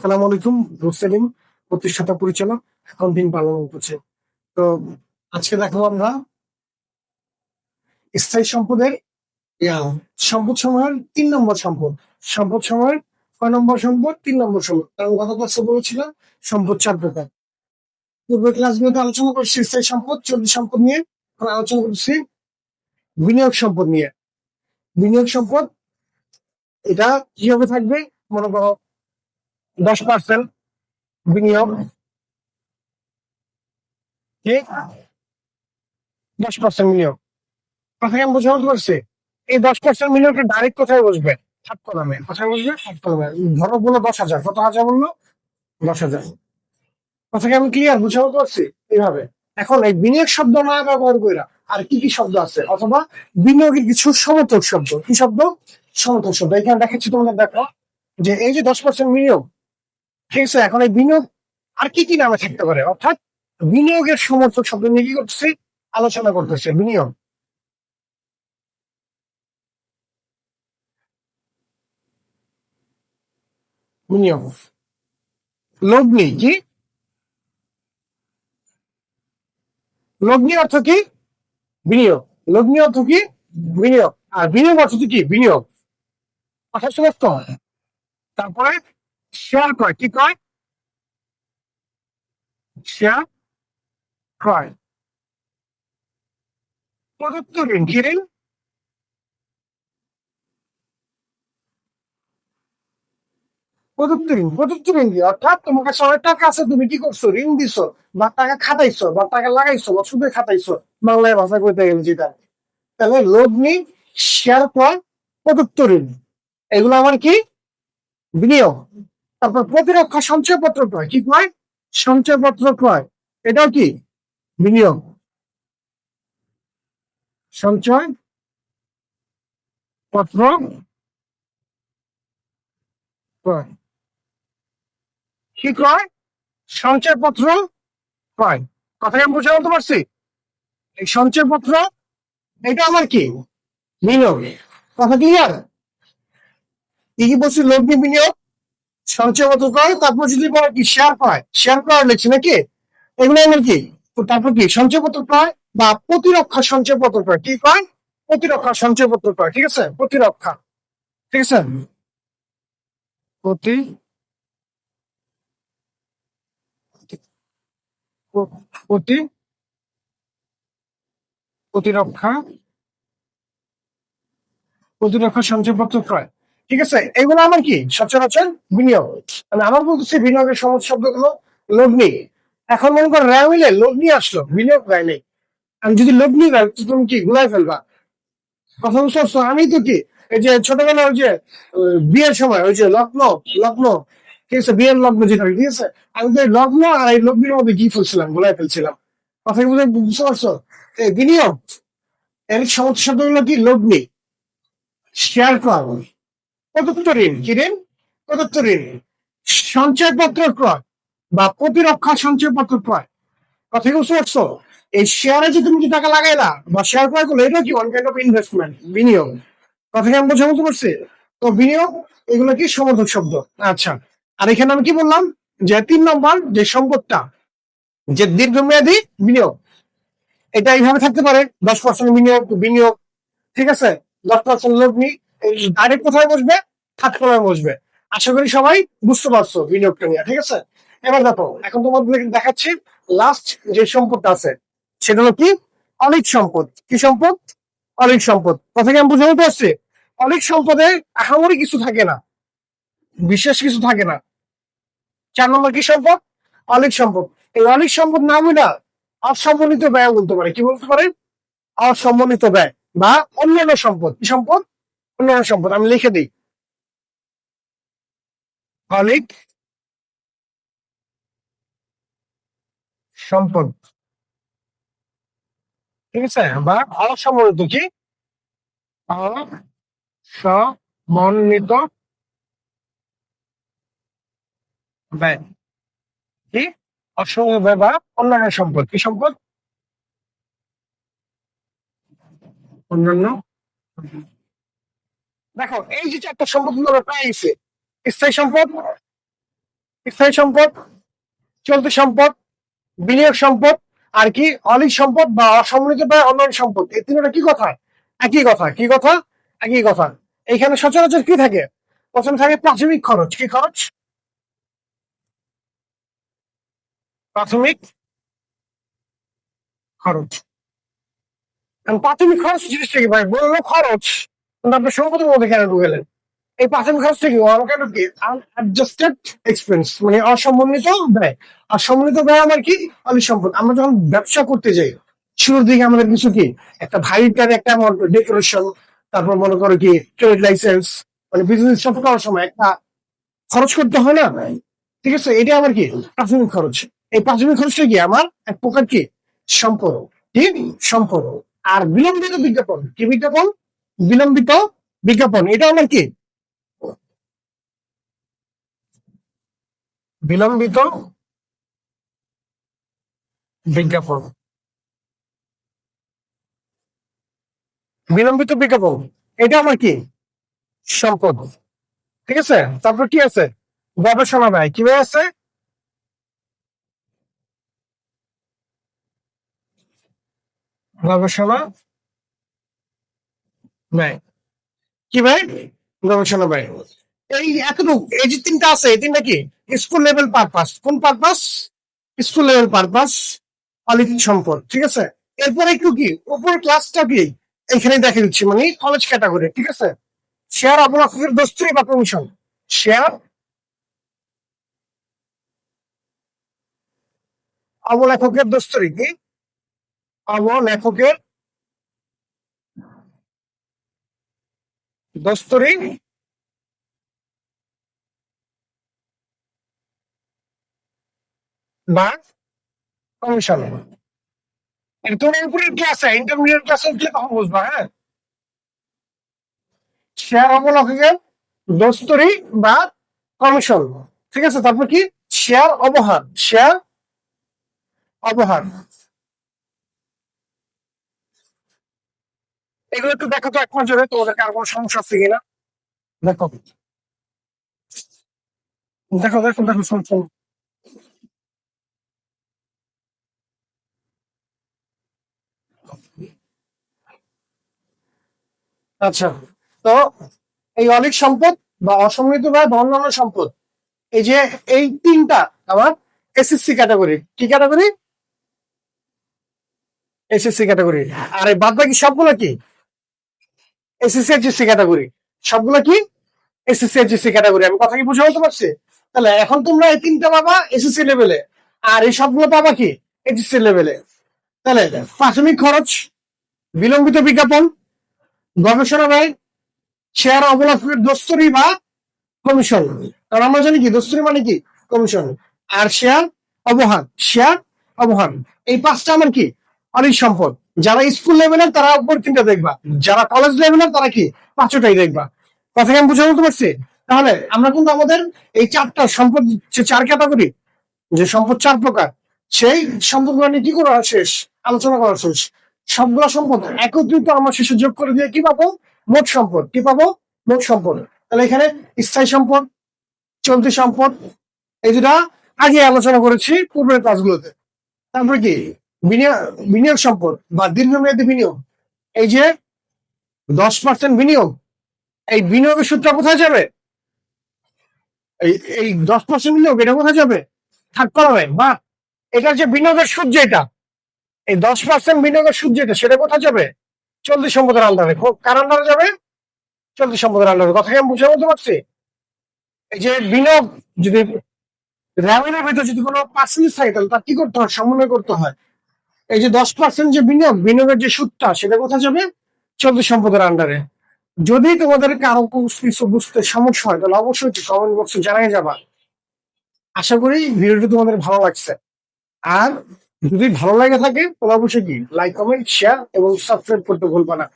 সালাম আলাইকুম রুসেলিম প্রতিষ্ঠাতা পরিচালক অ্যাকাউন্টিং পালন করছে। তো আজকে দেখো আমরা স্থায়ী সম্পদের সম্পদ সময়ের তিন নম্বর সম্পদ। সম্পদ সময়ের কয় নম্বর সম্পদ? তিন নম্বর সম্পদ। কারণ গত ক্লাসে বলেছিলাম সম্পদ চার প্রকার। পূর্বের ক্লাসগুলোতে আলোচনা করছি স্থায়ী সম্পদ চল্লিশ সম্পদ নিয়ে। এখন আলোচনা করছি বিনিয়োগ সম্পদ নিয়ে। বিনিয়োগ সম্পদ, এটা কীভাবে থাকবে? মনে করো দশ পার্সেন্ট বিনিয়োগ। ঠিক দশ পার্সেন্ট বিনিয়োগ। কথাকে আমি বোঝাতে পারছি? এই দশ পার্সেন্ট বিনিয়োগটা ডাইরেক্ট কোথায় বসবে? সাত কলমে কোথায় বসবে? সাত কলমে ধরো বলল দশ হাজার। কত হাজার বলল? দশ হাজার। কথাকে আমি ক্লিয়ার বুঝাতে পারছি? এইভাবে। এখন এই বিনিয়োগ শব্দ না ব্যবহার কইরা আর কি কি শব্দ আছে? অথবা বিনিয়োগের কিছু সমর্থক শব্দ। কি শব্দ? সমর্থক শব্দ। এখানে দেখাচ্ছি তোমাদের দেখো যে এই যে দশ পার্সেন্ট বিনিয়োগ ঠিক এখন এই বিনিয়োগ আর কি কি নামে থাকতে পারে? অর্থাৎ বিনিয়োগের সমর্থক শব্দ নিয়ে কি করতেছি? আলোচনা করতেছে, বিনিয়োগ। বিনিয়োগ। লগ্নি কি? লগ্নি অর্থ কি? বিনিয়োগ। লগ্নি অর্থ কি? বিনিয়োগ। আর বিনিয়োগ অর্থ কি? বিনিয়োগ। কথা স্পষ্ট তারপরে শেয়ার কয়, কি কয়? শেয়ার ক্রয় প্রদত্ত ঋণ কি ঋণ প্রদত্ত ঋণ প্রদত্ত ঋণ কি অর্থাৎ তোমার কাছে টাকা আছে, তুমি কি করছ? ঋণ দিছো, বা টাকা খাটাইছো, বা টাকা লাগাইছো, বা সুদে খাটাইছো, বাংলায় ভাষা কইতে গেলে যেটা। তাহলে লগ্নি শেয়ার ক্রয় প্রদত্ত ঋণ এগুলো আমার কি? বিনিয়োগ। তারপর প্রতিরক্ষা সঞ্চয়পত্র ক্রয় কি ক্রয় সঞ্চয়পত্র ক্রয় এটাও কি? বিনিয়োগ। সঞ্চয় পত্র কি ক্রয় সঞ্চয়পত্র ক্রয় কথা আমি বুঝে বলতে পারছি? এই সঞ্চয়পত্র, এটা আমার কি? বিনিয়োগ। কথা ক্লিয়ার কি কি বলছি? লগ্নি বিনিয়োগ সঞ্চয়পত্র ক্রয় তারপর যদি বলে কি শেয়ার ক্রয় শেয়ার ক্রয় লিখছি নাকি? এগুলো আমার কি? তারপর কি? সঞ্চয়পত্র ক্রয় বা প্রতিরক্ষা সঞ্চয়পত্র ক্রয়। কি ক্রয় প্রতিরক্ষা সঞ্চয়পত্র ক্রয়, ঠিক আছে? প্রতিরক্ষা, ঠিক আছে? প্রতি প্রতি প্রতিরক্ষা প্রতিরক্ষা সঞ্চয়পত্র ক্রয়। ঠিক আছে? এগুলো আমার কি? সচরাচর বিনিয়োগ। মানে আমার বলতেছি বিনিয়োগের সহজ শব্দগুলো লগ্নি এখন মনে করো র্যামিলে লগ্নি আসলো, বিনিয়োগ দেয় নেই। আমি যদি লগ্নি তো তুমি কি গুলাই ফেলবা? কথা বুঝতে? আমি তো কি, এই যে ছোটবেলা ওই যে বিয়ের সময়, ওই যে লগ্ন লগ্ন, ঠিক আছে? বিয়ের লগ্ন যেটা ঠিক আছে? আমি তো লগ্ন আর এই লগ্নির মধ্যে কি ফেলছিলাম, গুলাই ফেলছিলাম। কথা বুঝে, বুঝতে পারছ? বিনিয়োগ, এর সমস্ত শব্দগুলো কি? লগ্নি শেয়ার ক্রয় প্রদত্ত ঋণ? কি ঋণ? প্রদত্ত ঋণ। সঞ্চয়পত্র ক্রয় বা প্রতিরক্ষা সঞ্চয়পত্র ক্রয়। কথা বুঝতে পারছ? এই শেয়ারে যে তুমি যে টাকা লাগাইলা বা শেয়ার ক্রয় করল, এটা কি ওয়ান অফ ইনভেস্টমেন্ট বিনিয়োগ। কথা আমি বোঝা মতো পারছি? তো বিনিয়োগ, এগুলো কি সমর্থক শব্দ? আচ্ছা। আর এখানে আমি কি বললাম? যে তিন নম্বর যে সম্পদটা, যে দীর্ঘমেয়াদী বিনিয়োগ, এটা এইভাবে থাকতে পারে। দশ পার্সেন্ট বিনিয়োগ বিনিয়োগ, ঠিক আছে? দশ পার্সেন্ট লগ্নি ডাইরেক্ট কোথায় বসবে খাত কলায় বসবে। আশা করি সবাই বুঝতে পারছ বিনিয়োগটা নিয়ে, ঠিক আছে? এবার দেখো, এখন তোমাদের দেখাচ্ছি লাস্ট যে সম্পদটা আছে, সেটা হলো কি? অলিক সম্পদ। কি সম্পদ? অলিক সম্পদ। কথা কি আমি বুঝাতে পারছি? অলিক সম্পদে আহামরি কিছু থাকে না। বিশেষ কিছু থাকে না। চার নম্বর কি সম্পদ? অলিক সম্পদ। এই অলিক সম্পদ নামই না অসম্মানিত ব্যয় বলতে পারে। কি বলতে পারে? অসম্মানিত ব্যয় বা অন্যান্য সম্পদ। কি সম্পদ? অন্যান্য সম্পদ, আমি লিখে দিই। অলিক সম্পদ। ঠিক আছে বা অসম্মানিত কি? অসমন্বিত ব্যয়। কি? অসম্মানিত ব্যয় বা অন্যান্য সম্পদ। কি সম্পদ? অন্যান্য? দেখো, এই যে চারটা সম্পদগুলো স্থায়ী সম্পদ স্থায়ী সম্পদ, চলতি সম্পদ, বিনিয়োগ সম্পদ, আর কি অলিক সম্পদ বা অসম্মিলিত ব্যয় অন্যান্য সম্পদ। এই তিনটা কি কথা? একই কথা। কি কথা? একই কথা। এখানে সচরাচর কি থাকে? প্রথম থাকে প্রাথমিক খরচ। কি খরচ? প্রাথমিক খরচ। প্রাথমিক খরচ জিনিসটা কি ভাই? বলল খরচ। কিন্তু আপনি সম্পদের মধ্যে কেন এই আনঅ্যাডজাস্টেড এক্সপেন্স মানে ব্যয়। ব্যয় আমার কি? অলি সম্পদ। আমরা যখন ব্যবসা করতে যাই, শুরুর দিকে আমাদের কিছু কি? একটা একটা অ্যামাউন্ট ডেকোরেশন তারপর মনে করো কি ট্রেড লাইসেন্স মানে বিজনেস সব করার সময় একটা খরচ করতে হয় না? ঠিক আছে? এটা আমার কি? প্রাথমিক খরচ। এই প্রাথমিক খরচটা কি? আমার এক প্রকার কি? সম্পদ। কি সম্পদ। আর বিলম্বিত বিজ্ঞাপন। কি বিজ্ঞাপন? বিলম্বিত বিজ্ঞাপন, এটা আমার কি? বিলম্বিত বিজ্ঞাপন। বিলম্বিত বিজ্ঞাপন, এটা আমার কি? সম্পদ। ঠিক আছে? তারপর কি আছে? গবেষণা ব্যয়, কি ব্যয় আছে? গবেষণা ব্যয় কি ব্যয় গবেষণা ব্যয় এই এতটুকু এই যে তিনটা আছে এই তিনটা কি? স্কুল লেভেল পারপাস কোন পারপাস স্কুল লেভেল পারপাস অলিক সম্পদ ঠিক আছে? এরপরে একটু কি? উপর ক্লাসটা কি? এখানে দেখে দিচ্ছি মানে কলেজ ক্যাটাগরি ঠিক আছে? শেয়ার অবলক্ষকের দস্তুরি বা কমিশন শেয়ার অবলেখকের দস্তুরি কি? অবলেখকের দস্তুরি। বা কমিশন। তুমি উপরের ক্লাসে ইন্টারমিডিয়েট ক্লাসে উঠলে তখন বুঝবা হ্যাঁ? শেয়ার অবলক্ষকের দস্তরি বা কমিশন। ঠিক আছে, তারপর কি? শেয়ার অবহার শেয়ার অবহার। এগুলো একটু দেখো তো এক নজরে তোমাদের আর কোনো সমস্যা আছে কিনা? দেখো। দেখো দেখো দেখো, শোন আচ্ছা তো এই অনেক সম্পদ বা অসমৃদ্ধ বা অন্যান্য সম্পদ, এই যে এই তিনটা আমার এসএসসি ক্যাটাগরি কি ক্যাটাগরি এসএসসি ক্যাটাগরি আর এই বাদ বাকি সবগুলো কি? এসএসসি এইচএসসি ক্যাটাগরি সবগুলো কি? এসএসসি এইচএসসি ক্যাটাগরি আমি কথা কি বুঝে বলতে পারছি? তাহলে এখন তোমরা এই তিনটা পাবা এসএসসি লেভেলে আর এই সবগুলো পাবা কি? এইচএসসি লেভেলে তাহলে প্রাথমিক খরচ, বিলম্বিত বিজ্ঞাপন, গবেষণা ব্যয় শেয়ার অবলম্বনের দস্তরি বা কমিশন কারণ আমরা জানি কি? দস্তরি মানে কি? কমিশন আর শেয়ার অবহান। শেয়ার অবহান। এই পাঁচটা আমার কি? অনেক সম্পদ। যারা স্কুল লেভেলের তারা উপর তিনটা দেখবা। যারা কলেজ লেভেলের তারা কি? পাঁচটাই দেখবা। কথা আমি বুঝে বলতে পারছি? তাহলে আমরা কিন্তু আমাদের এই চারটা সম্পদ চার ক্যাটাগরি যে সম্পদ চার প্রকার, সেই সম্পদ নিয়ে কি করা শেষ। আলোচনা করা শেষ। সবগুলো সম্পদ একত্রিত আমার শেষে যোগ করে দিয়ে কি পাবো? মোট সম্পদ। কি পাবো? মোট সম্পদ। তাহলে এখানে স্থায়ী সম্পদ, চলতি সম্পদ, এই দুটা আগে আলোচনা করেছি পূর্বের ক্লাসগুলোতে তারপরে কি? বিনিয়োগ সম্পদ বা দীর্ঘমেয়াদী বিনিয়োগ। এই যে দশ পার্সেন্ট বিনিয়োগ, এই বিনিয়োগের সূত্রটা কোথায় যাবে? এই দশ পার্সেন্ট বিনিয়োগ, এটা কোথায় যাবে? থার্ড কলমে বা এটার যে বিনিয়োগের সুদ যেটা, এই দশ পার্সেন্ট বিনিয়োগের সুদ যেটা, সেটা কোথায় যাবে? চলতি সম্পদের আন্ডারে। কার আন্ডারে যাবে? চলতি সম্পদের আন্ডারে। কথা আমি বুঝে বলতে পারছি? এই যে বিনিয়োগ যদি রেভিনিউর ভিতরে যদি কোনো পার্সেন্টেজ থাকে, তাহলে তার কি করতে হয়? সমন্বয় করতে হয়। এই যে দশ পার্সেন্ট যে বিনিয়োগ, বিনিয়োগের যে সুদটা, সেটা কোথায় যাবে? চলতি সম্পদের আন্ডারে যদি তোমাদের কারও কিছু বুঝতে সমস্যা হয়, তাহলে অবশ্যই কমেন্ট বক্সে জানাই যাবা। আশা করি ভিডিওটি তোমাদের ভালো লাগছে। আর যদি ভালো লাগে থাকে, তাহলে অবশ্যই কি? লাইক কমেন্ট শেয়ার এবং সাবস্ক্রাইব করতে ভুলবা না।